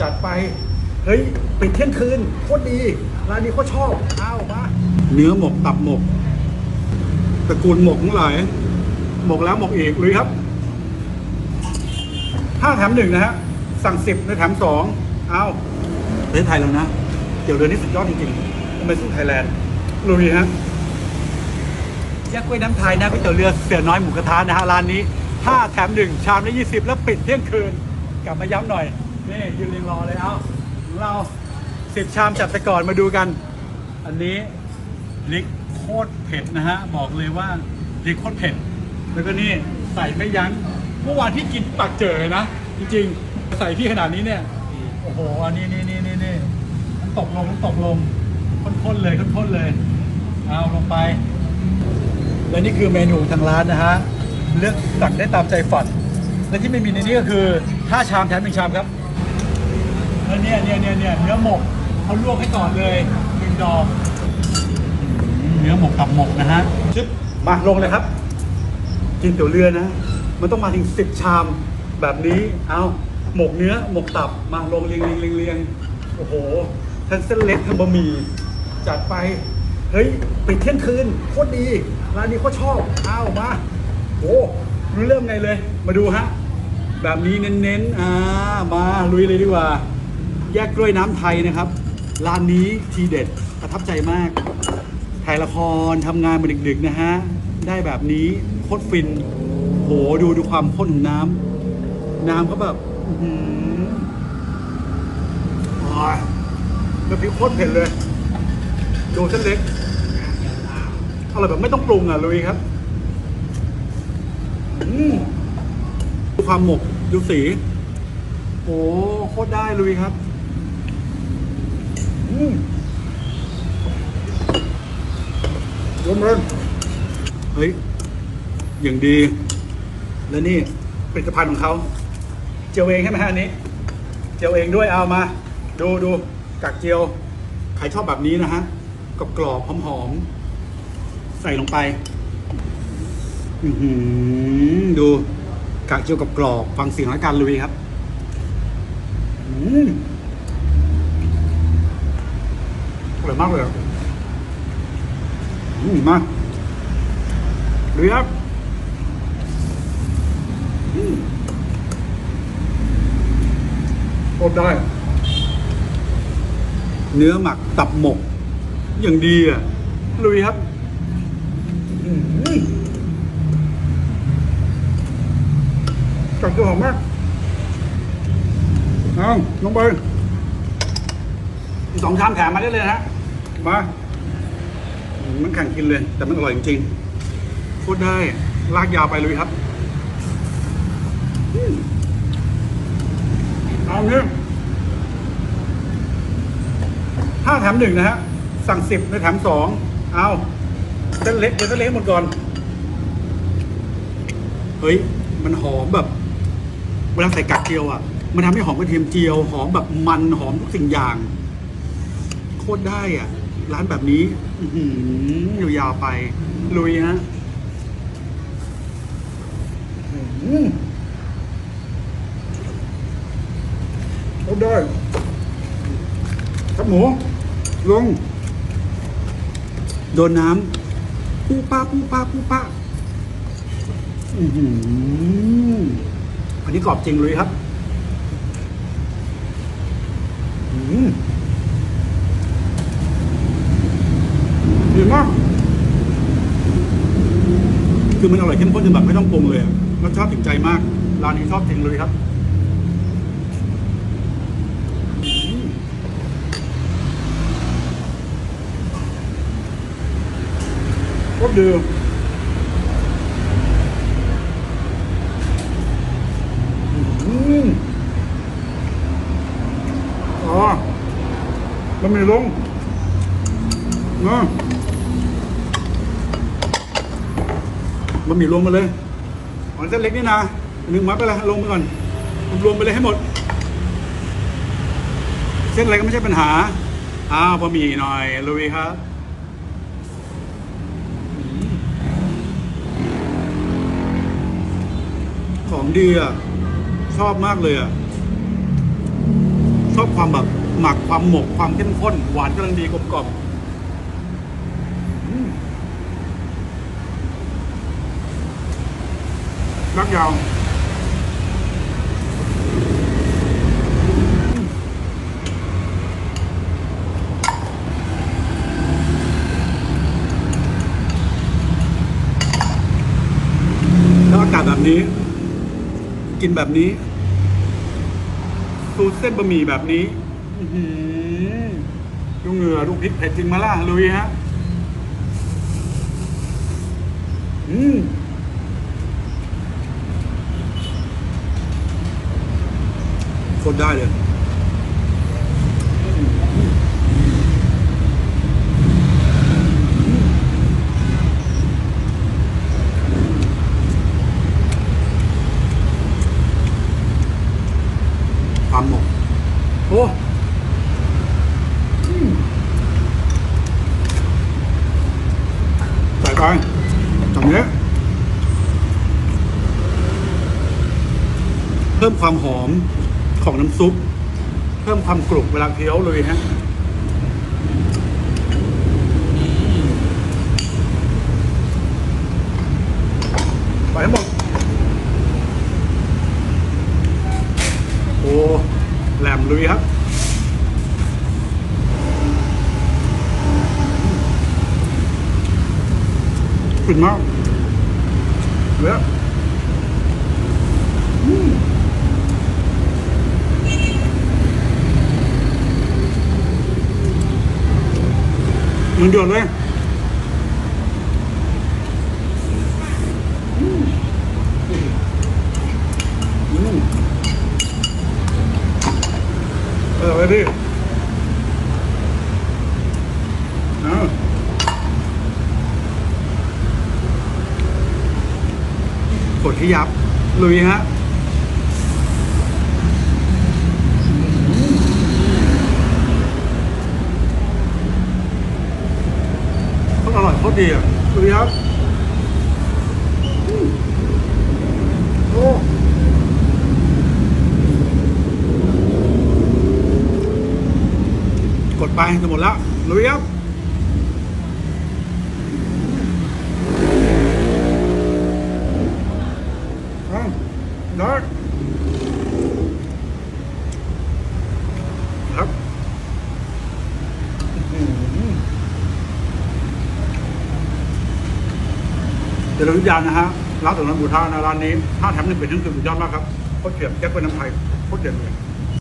จัดไป เฮ้ยปิดเที่ยงคืนโคตรดีร้านนี้โคตรชอบเอามาเนื้อหมกตับหมกตระกูลหมกทั้งหลายหมกแล้วหมกอีกลุยครับห้าแถมหนึ่งนะฮะสั่งสิบในแถมสองเอาประเทศไทยแล้วนะเดี๋ยวเรือนนี้สุดยอดจริงๆทำไมสู้ไทยแลนด์ลุยฮะยักษ์กล้วยน้ำไทยนะก๋วยเตี๋ยวเรือเสือน้อยหมูกระทะนะฮะร้านนี้5แถม1ชามละ20แล้วปิดเที่ยงคืน กลับมาย้ำหน่อย นี่ยืนเรียงรอเลยเอาของเรา10ชามจัดไปก่อนมาดูกัน อันนี้ลิกโคตรเผ็ดนะฮะ บอกเลยว่าลิกโคตรเผ็ด แล้วก็นี่ใส่ไม่ยั้งเมื่อวานที่กินปากเจอนะ จริงๆ ใส่ที่ขนาดนี้เนี่ย โอ้โห อันนี้นี่นี่นี่นี่มันตกลงมันตกลงข้นๆเลยข้นๆเลย เอาลงไป และนี่คือเมนูทางร้านนะฮะ เลือกสั่งได้ตามใจฝัน และที่ไม่มีในนี้ก็คือ 5 ชามแถมหนึ่งชามครับ แล้วเนี่ยเนี่ยเนี่ยเนี่ยเนื้อหมกเขาลวกให้ก่อนเลยหนึ่งดอกอืมเนื้อหมกตับหมกนะฮะชึบมาลงเลยครับ กินเตี๋ยวเรือนะ มันต้องมาถึงสิบชามแบบนี้ เอาหมกเนื้อหมกตับมาลงเรียงเรียงเรียงเรียงโอ้โหทั้งเส้นเล็กทั้งบะหมี่จัดไป เฮ้ยปิดเที่ยงคืนโคตรดีร้านนี้โคตรชอบเอามาโอ้รู้เริ่มไงเลย มาดูฮะ แบบนี้เน้นๆอ่ามาลุยเลยดีกว่า แยกกล้วยน้ำไทยนะครับ ร้านนี้ทีเด็ดประทับใจมาก ถ่ายละครทำงานมาดึกๆนะฮะ ได้แบบนี้โคตรฟิน โหดูดูความข้นของน้ำน้ำก็แบบอื้อหืออ่าน้ำพริกโคตรเผ็ดเลย ดูเส้นเล็กอร่อยแบบไม่ต้องปรุงอะลุยครับดูความหมก ดูสี โอ้โคตรได้ลุยครับ รวมเลยเฮ้ย อย่างดี แล้วนี่ผลิตภัณฑ์ของเขา เจียวเองใช่ไหมฮะอันนี้ เจียวเองด้วยเอามา ดูดูกักเจียว ใครชอบแบบนี้นะฮะกรอบกรอบหอมๆ ใส่ลงไป อือดูกากเจียวกับกรอบ ฟังเสียงและการลุยครับ อืมอร่อย มากเลยอืมมาดูครับอืมโคตรได้ เนื้อหมักตับหมก อย่างดีอะลุยครับอืมจับตัวหอมมากเอาลงไปสองชามแถมมาได้เลยนะ มามันแข่งกินเลย แต่มันอร่อยจริงๆพูดได้ลากยาวไปเลยครับอืมเอาเนี่ยห้าแถมหนึ่งนะฮะ สั่งสิบในแถมสองเอาเส้นเล็กเดี๋ยวเส้นเล็กหมดก่อน เฮ้ย มันหอมแบบ เวลาใส่กักเจียวอะ มันทำให้หอมกระเทียมเจียว หอมแบบมันหอมทุกสิ่งอย่าง โคตรได้อะ ร้านแบบนี้อื้อหือยาวๆไป ลุยฮะอื้อหือโคตรได้ครับหมูลง โดนน้ำปูป้าปูป้าปูป้าอือหืออันนี้กรอบจริงเลยครับ อืม ดีมาก คือมันอร่อยเข้มข้นจนแบบไม่ต้องปรุงเลยรสชาติถึงใจมาก ร้านนี้ชอบจริงเลยครับอืมโคตรดีอืมอ๋อมันมีลงนะ มันมีรวมมาเลยอ๋อเส้นเล็กนี่นะหนึ่งมัดไปเลยลงไปก่อนรวมไปเลยให้หมด เส้นอะไรก็ไม่ใช่ปัญหาอ้าวบะหมี่หน่อยลุยครับของดีอะชอบมากเลยอะชอบความแบบหมักความหมกความเข้มข้นหวานกำลังดีกลมกล่อมอืม รักยาวแล้วอากาศแบบนี้ กินแบบนี้ สูตรเส้นบะหมี่แบบนี้อื้อหือดูเหงื่อดูพริกเผ็ดจริงมาล่ะลุยฮะ อืม โคตรได้เลยความหมกโอ้ใส่ไปอย่างนี้เพิ่มความหอม ของน้ำซุป เพิ่มความกรุบเวลาเคี้ยวเลยฮะไปทั้หมดโอ้แหลมลุยครับขึ้นมากเยออื มันเดือดเลยอืมเออไปดิเอากดที่ยับ ลุยฮะ โคตรอร่อยโคตรดีอะลุยครับอืมโอ้กดไปจะหมดแล้วลุยครับเอาได้ครับอื้อหือเดี๋ยวเราทุกอย่างนะฮะร้านตรงนั้นบูท่านะร้านนี้ถ้าแถมหนึ่งเป็นทั้งสุดยอดมากครับโคตรเฉียบแจ็คเป็นน้ำไทยโคตรเจ๋งเลย